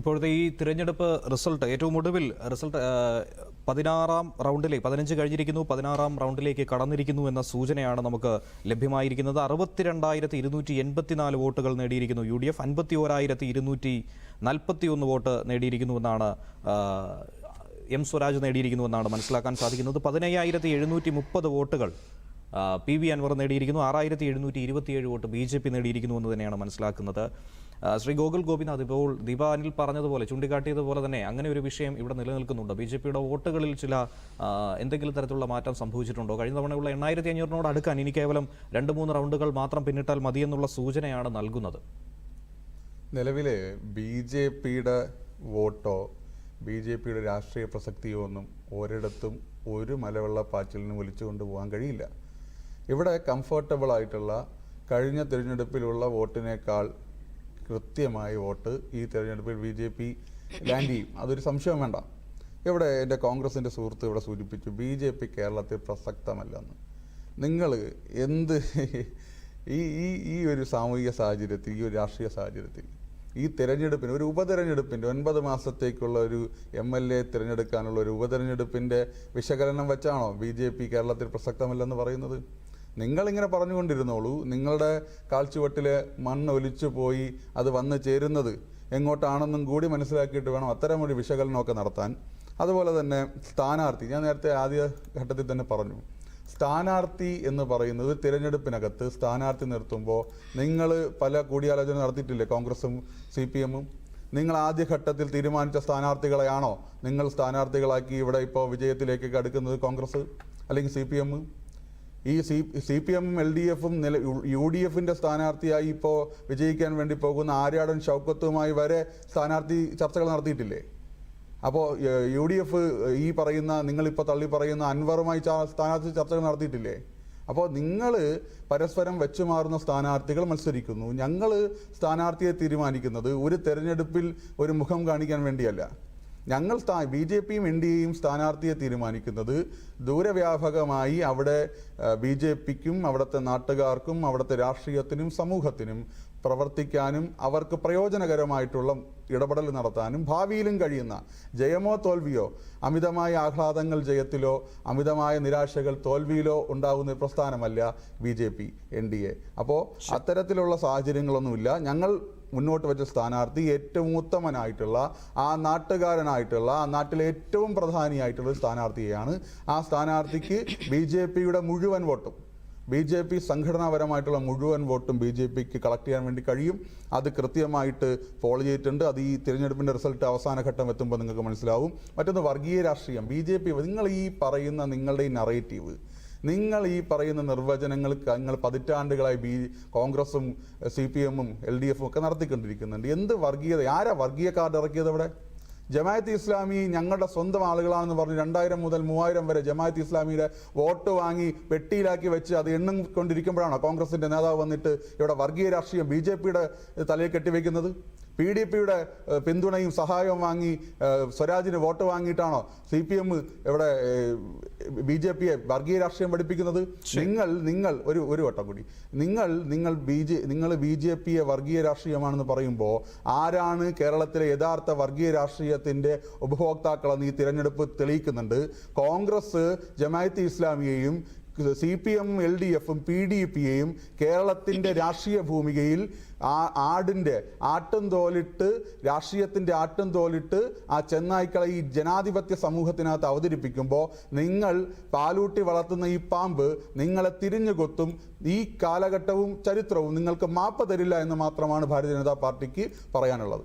ഇപ്പോഴത്തെ ഈ തിരഞ്ഞെടുപ്പ് റിസൾട്ട് ഏറ്റവും ഒടുവിൽ റിസൾട്ട് പതിനാറാം റൗണ്ടിലേക്ക് പതിനഞ്ച് കഴിഞ്ഞിരിക്കുന്നു പതിനാറാം റൗണ്ടിലേക്ക് കടന്നിരിക്കുന്നു എന്ന സൂചനയാണ് നമുക്ക് ലഭ്യമായിരിക്കുന്നത്. അറുപത്തിരണ്ടായിരത്തി ഇരുന്നൂറ്റി എൺപത്തിനാല് വോട്ടുകൾ നേടിയിരിക്കുന്നു യു ഡി എഫ്. അൻപത്തി ഓരായിരത്തി ഇരുന്നൂറ്റി നാൽപ്പത്തി ഒന്ന് വോട്ട് നേടിയിരിക്കുന്നുവെന്നാണ് എം സ്വരാജ് നേടിയിരിക്കുന്നുവെന്നാണ് മനസ്സിലാക്കാൻ സാധിക്കുന്നത്. പതിനയ്യായിരത്തി എഴുന്നൂറ്റി മുപ്പത് വോട്ടുകൾ പി വി അൻവർ നേടിയിരിക്കുന്നു. ആറായിരത്തി എഴുന്നൂറ്റി ഇരുപത്തിയേഴ് വോട്ട് ബി ജെ പി നേടിയിരിക്കുന്നു എന്ന് തന്നെയാണ് മനസ്സിലാക്കുന്നത്. ശ്രീ ഗോകുൽ ഗോപിനാഥ് ഇപ്പോൾ ദീപ അനിൽ പറഞ്ഞതുപോലെ ചൂണ്ടിക്കാട്ടിയതുപോലെ തന്നെ അങ്ങനെ ഒരു വിഷയം ഇവിടെ നിലനിൽക്കുന്നുണ്ട്. ബി ജെ പിയുടെ വോട്ടുകളിൽ ചില എന്തെങ്കിലും തരത്തിലുള്ള മാറ്റം സംഭവിച്ചിട്ടുണ്ടോ? കഴിഞ്ഞ തവണയുള്ള എണ്ണായിരത്തി അഞ്ഞൂറിനോട് അടുക്കാൻ ഇനി കേവലം രണ്ട് മൂന്ന് റൗണ്ടുകൾ മാത്രം പിന്നിട്ടാൽ മതിയെന്നുള്ള സൂചനയാണ് നൽകുന്നത്. നിലവിലെ ബി ജെ പിയുടെ വോട്ടോ ബി ജെ പിയുടെ രാഷ്ട്രീയ പ്രസക്തിയോ ഒന്നും ഒരിടത്തും ഒരു മലവെള്ള പാച്ചിലിനും വിളിച്ചു കൊണ്ടുപോകാൻ കഴിയില്ല. ഇവിടെ കംഫർട്ടബിൾ ആയിട്ടുള്ള കഴിഞ്ഞ തിരഞ്ഞെടുപ്പിലുള്ള വോട്ടിനേക്കാൾ കൃത്യമായി വോട്ട് ഈ തിരഞ്ഞെടുപ്പിൽ ബി ജെ പി ലാൻഡ് ചെയ്യും. അതൊരു സംശയം വേണ്ട. ഇവിടെ എന്റെ കോൺഗ്രസിന്റെ സുഹൃത്ത് ഇവിടെ സൂചിപ്പിച്ചു ബി ജെ പി കേരളത്തിൽ പ്രസക്തമല്ലെന്ന്. നിങ്ങൾ എന്ത് ഈ ഈ ഈ ഒരു സാമൂഹിക സാഹചര്യത്തിൽ ഈ ഒരു രാഷ്ട്രീയ സാഹചര്യത്തിൽ ഈ തിരഞ്ഞെടുപ്പിന് ഒരു ഉപതെരഞ്ഞെടുപ്പിന്റെ ഒൻപത് മാസത്തേക്കുള്ള ഒരു എം എൽ എ തിരഞ്ഞെടുക്കാനുള്ള ഒരു ഉപതെരഞ്ഞെടുപ്പിന്റെ വിശകലനം വെച്ചാണോ ബി ജെ പി കേരളത്തിൽ പ്രസക്തമല്ലെന്ന് പറയുന്നത്? നിങ്ങളിങ്ങനെ പറഞ്ഞുകൊണ്ടിരുന്നോളൂ നിങ്ങളുടെ കാൽച്ചുവട്ടിൽ മണ്ണ് ഒലിച്ചു പോയി അത് വന്ന് ചേരുന്നത് എങ്ങോട്ടാണെന്നും കൂടി മനസ്സിലാക്കിയിട്ട് വേണം അത്തരമൊരു വിശകലനമൊക്കെ നടത്താൻ. അതുപോലെ തന്നെ സ്ഥാനാർത്ഥി ഞാൻ നേരത്തെ ആദ്യ ഘട്ടത്തിൽ തന്നെ പറഞ്ഞു സ്ഥാനാർത്ഥി എന്ന് പറയുന്നത് തിരഞ്ഞെടുപ്പിനകത്ത് സ്ഥാനാർത്ഥി നിർത്തുമ്പോൾ നിങ്ങൾ പല കൂടിയാലോചന നടത്തിയിട്ടില്ലേ കോൺഗ്രസും സി പി എമ്മും നിങ്ങൾ ആദ്യഘട്ടത്തിൽ തീരുമാനിച്ച സ്ഥാനാർത്ഥികളെയാണോ നിങ്ങൾ സ്ഥാനാർത്ഥികളാക്കി ഇവിടെ ഇപ്പോൾ വിജയത്തിലേക്കൊക്കെ അടുക്കുന്നത് കോൺഗ്രസ് അല്ലെങ്കിൽ സി പി എം ഈ C C P M L D എഫും നില യു ഡി എഫിന്റെ സ്ഥാനാർത്ഥിയായി ഇപ്പോൾ വിജയിക്കാൻ വേണ്ടി പോകുന്ന ആര്യാടൻ ഷൗക്കത്തുമായി വരെ സ്ഥാനാർത്ഥി ചർച്ചകൾ നടത്തിയിട്ടില്ലേ? അപ്പോൾ യു ഡി എഫ് ഈ പറയുന്ന നിങ്ങളിപ്പോൾ തള്ളി പറയുന്ന അൻവറുമായി സ്ഥാനാർത്ഥി ചർച്ചകൾ നടത്തിയിട്ടില്ലേ? അപ്പോൾ നിങ്ങൾ പരസ്പരം വെച്ചു മാറുന്ന സ്ഥാനാർത്ഥികൾ മത്സരിക്കുന്നു. ഞങ്ങൾ സ്ഥാനാർത്ഥിയെ തീരുമാനിക്കുന്നത് ഒരു തെരഞ്ഞെടുപ്പിൽ ഒരു മുഖം കാണിക്കാൻ വേണ്ടിയല്ല. ഞങ്ങൾ സ്ഥാ ബി ജെ പിയും എൻ ഡി എയും സ്ഥാനാർത്ഥിയെ തീരുമാനിക്കുന്നത് ദൂരവ്യാപകമായി അവിടെ ബി ജെ പിക്കും അവിടുത്തെ നാട്ടുകാർക്കും അവിടുത്തെ രാഷ്ട്രീയത്തിനും സമൂഹത്തിനും പ്രവർത്തിക്കാനും അവർക്ക് പ്രയോജനകരമായിട്ടുള്ള ഇടപെടൽ നടത്താനും ഭാവിയിലും കഴിയുന്ന ജയമോ തോൽവിയോ അമിതമായ ആഹ്ലാദങ്ങൾ ജയത്തിലോ അമിതമായ നിരാശകൾ തോൽവിയിലോ ഉണ്ടാകുന്ന പ്രസ്ഥാനമല്ല B J P N D A. അപ്പോൾ അത്തരത്തിലുള്ള സാഹചര്യങ്ങളൊന്നുമില്ല. ഞങ്ങൾ മുന്നോട്ട് വെച്ച സ്ഥാനാർത്ഥി ഏറ്റവും ഉത്തമനായിട്ടുള്ള ആ നാട്ടുകാരനായിട്ടുള്ള ആ നാട്ടിലെ ഏറ്റവും പ്രധാനിയായിട്ടുള്ള ഒരു സ്ഥാനാർത്ഥിയെയാണ്. ആ സ്ഥാനാർത്ഥിക്ക് ബി ജെ പിയുടെ മുഴുവൻ വോട്ടും ബി ജെ പി സംഘടനാപരമായിട്ടുള്ള മുഴുവൻ വോട്ടും ബി ജെ പിക്ക് കളക്ട് ചെയ്യാൻ വേണ്ടി കഴിയും. അത് കൃത്യമായിട്ട് ഫോളോ ചെയ്തിട്ടുണ്ട്. അത് ഈ തിരഞ്ഞെടുപ്പിന്റെ റിസൾട്ട് അവസാന ഘട്ടം എത്തുമ്പോൾ നിങ്ങൾക്ക് മനസ്സിലാവും. മറ്റൊന്ന് വർഗീയ രാഷ്ട്രീയം. ബി ജെ പി നിങ്ങൾ ഈ പറയുന്ന നിങ്ങളുടെ ഈ നറേറ്റീവ് നിങ്ങൾ ഈ പറയുന്ന നിർവചനങ്ങൾ നിങ്ങൾ പതിറ്റാണ്ടുകളായി ബി കോൺഗ്രസും സി പി എമ്മും എൽ ഡി എഫും ഒക്കെ നടത്തിക്കൊണ്ടിരിക്കുന്നുണ്ട്. എന്ത് വർഗീയത? ആരാ വർഗീയ കാർഡ് ഇറക്കിയത് അവിടെ? ജമായത്ത് ഇസ്ലാമി ഞങ്ങളുടെ സ്വന്തം ആളുകളാണെന്ന് പറഞ്ഞ് രണ്ടായിരം മുതൽ മൂവായിരം വരെ ജമായത്ത് ഇസ്ലാമിയുടെ വോട്ട് വാങ്ങി പെട്ടിയിലാക്കി വെച്ച് അത് എണ്ണും കൊണ്ടിരിക്കുമ്പോഴാണോ കോൺഗ്രസിന്റെ നേതാവ് വന്നിട്ട് ഇവിടെ വർഗീയ രാഷ്ട്രീയം ബി ജെ പിയുടെ തലയിൽ കെട്ടിവെക്കുന്നത്? പി ഡി പിയുടെ പിന്തുണയും സഹായവും വാങ്ങി സ്വരാജിന് വോട്ട് വാങ്ങിയിട്ടാണോ സി പി എം ഇവിടെ ബി ജെ പിയെ വർഗീയ രാഷ്ട്രീയം പഠിപ്പിക്കുന്നത് നിങ്ങൾ നിങ്ങൾ ഒരു ഒരു വട്ടം കൂടി. നിങ്ങൾ നിങ്ങൾ ബി ജെ നിങ്ങൾ ബി ജെ പിയെ വർഗീയ രാഷ്ട്രീയമാണെന്ന് പറയുമ്പോൾ ആരാണ് കേരളത്തിലെ യഥാർത്ഥ വർഗീയ രാഷ്ട്രീയത്തിന്റെ ഉപഭോക്താക്കളെന്ന് ഈ തിരഞ്ഞെടുപ്പ് തെളിയിക്കുന്നുണ്ട്? Congress Jamaat ഇസ്ലാമിയെയും C P M L D എഫും പി ഡി പി എയും കേരളത്തിന്റെ രാഷ്ട്രീയ ഭൂമികയിൽ ആ ആടിന്റെ ആട്ടും തോലിട്ട് രാഷ്ട്രീയത്തിന്റെ ആട്ടും തോലിട്ട് ആ ചെന്നായ്ക്കളെ ഈ ജനാധിപത്യ സമൂഹത്തിനകത്ത് അവതരിപ്പിക്കുമ്പോൾ നിങ്ങൾ പാലൂട്ടി വളർത്തുന്ന ഈ പാമ്പ് നിങ്ങളെ തിരിഞ്ഞു കൊത്തും. ഈ കാലഘട്ടവും ചരിത്രവും നിങ്ങൾക്ക് മാപ്പ് തരില്ല എന്ന് മാത്രമാണ് ഭാരതീയ ജനതാ പാർട്ടിക്ക് പറയാനുള്ളത്.